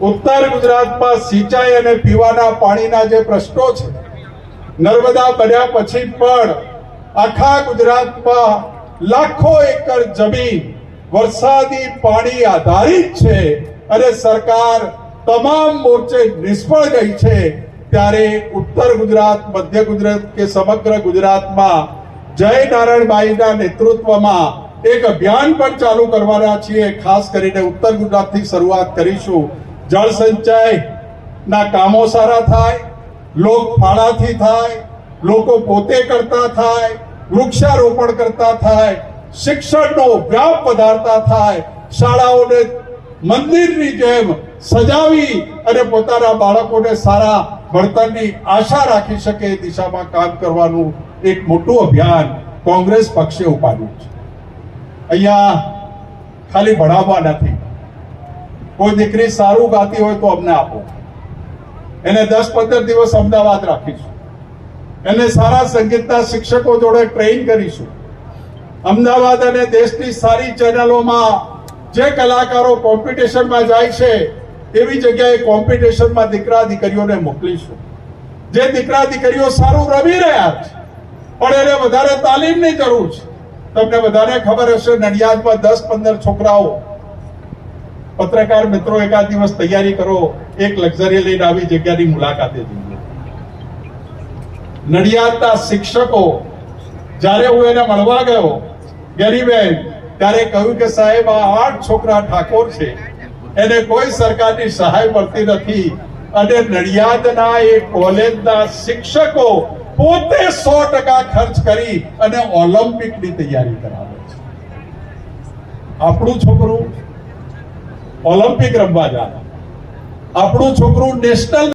ઉત્તર ગુજરાતમાં સિંચાઈ અને પીવાના પાણીના જે પ્રશ્નો છે, નર્મદા બન્યા પછી પણ આખા ગુજરાતમાં લાખો એકર જમીન વરસાદી પાણી આધારિત છે અને સરકાર તમામ મોરચે નિષ્ફળ ગઈ છે, ત્યારે ઉત્તર ગુજરાત, મધ્ય ગુજરાત કે સમગ્ર ગુજરાતમાં જય નારાયણબાઈના નેતૃત્વમાં એક અભિયાન પણ ચાલુ કરવાના છીએ. ખાસ કરીને ઉત્તર ગુજરાતથી શરૂઆત કરીશું. જળ સંચય ના કામો સારા થાય, લોક ફાળાથી થાય, લોકો પોતે કરતા થાય, વૃક્ષારોપણ કરતા થાય, શિક્ષણનો વ્યાપ વધારતા થાય, શાળાઓને મંદિરની જેમ સજાવી અને પોતાના બાળકોને સારા ભણતરની આશા રાખી શકે દિશામાં કામ કરવાનું એક મોટું અભિયાન કોંગ્રેસ પક્ષે ઉપાડ્યું છે. અહીંયા ખાલી ભણાવવા નથી. કોઈ દીકરી સારું ગાતી હોય તો અમને આપો. એને દસ પંદર દિવસ અમદાવાદ રાખીશું. એને સારા સંગીતના શિક્ષકો જોડે ટ્રેન કરીશું. અમદાવાદ અને દેશની સારી ચેનલોમાં જે કલાકારો કોમ્પિટિશનમાં જાય છે, એવી જગ્યાએ કોમ્પિટિશનમાં દીકરા દીકરીઓને મોકલીશું. જે દીકરા દીકરીઓ સારું રમી રહ્યા છે, પણ એને વધારે તાલીમની જરૂર છે. તમને બધાને ખબર હશે, નડિયાદમાં દસ પંદર છોકરાઓ પત્રકાર મિત્રો, એકાદ દિવસ તૈયારી કરો, એક લક્ઝરી લઈને આવી જગ્યાની મુલાકાતે જઈએ. નડિયાદના શિક્ષકો, જ્યારે હું એને મળવા ગયો, ગરીબેન, ત્યારે કહ્યું કે સાહેબ, આ આઠ છોકરા ઠાકોર છે. એને કોઈ સરકારની સહાય મળતી નથી. અને નડિયાદના એ કોલેજના શિક્ષકો પોતે સો ટકા ખર્ચ કરી અને ઓલિમ્પિકની તૈયારી કરાવે છે. આપણું છોકરું ઓલિમ્પિક રમવા જાય આપણું છોકરું નેશનલ